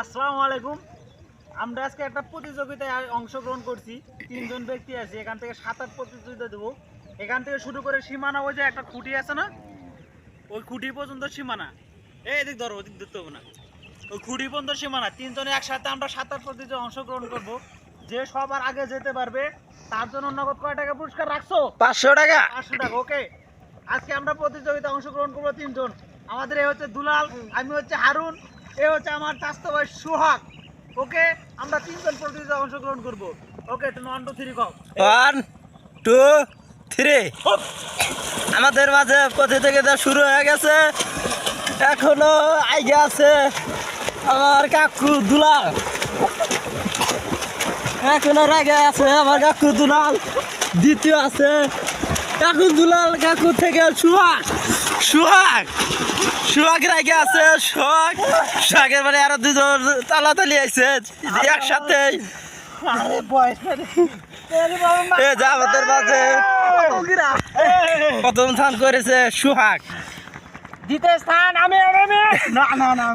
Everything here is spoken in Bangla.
আসসালামু আলাইকুম। আমরা আজকে একটা প্রতিযোগিতায় অংশগ্রহণ করছি। তিনজন ব্যক্তি আছে এখান থেকে সাঁতার প্রতিযোগিতা দেবো। এখান থেকে শুরু করে সীমানা ওই যে একটা খুঁটি আছে না? ওই খুঁটি পর্যন্ত সীমানা। এই এদিক ধরো ওদিক ধরতে হবে না। ওই খুঁটি পর্যন্ত সীমানা। তিনজনে একসাথে আমরা সাঁতার প্রতিযোগিতায় অংশগ্রহণ করব। যে সবার আগে যেতে পারবে তার জন্য নগদ কয় টাকা পুরস্কার রাখছো? পাঁচশো টাকা। পাঁচশো টাকা ওকে। আজকে আমরা প্রতিযোগিতা অংশগ্রহণ করব তিনজন। আমাদের এ হচ্ছে দুলাল আমি হচ্ছে হারুন। এ হচ্ছে আমার চাস্তো ভাই সুহাগ। ওকে আমরা তিনজন প্রতিযোগিতা অংশগ্রহণ করব। ওকে তুমি ওয়ান টু থ্রি কম ওয়ান টু থ্রি আমাদের মাঝে প্রতিযোগিতা শুরু হয়ে গেছে। এখনও আইগে আছে আমার কাকু দুলাল। এখনও আগে আছে আমার কাকু দুলাল। দ্বিতীয় আছে কাকু দুলাল কাকু থেকে সুহাগ। সুহাগ! সুহাগ আগে আছে সোহাগ! সোহাগের মানে আরও দুজন তালাতালি আইছে একসাথে। এ যা আমাদের মাঝে। প্রথম স্থান করেছে সুহাগ। দ্বিতীয় স্থান আমি আমি। না না না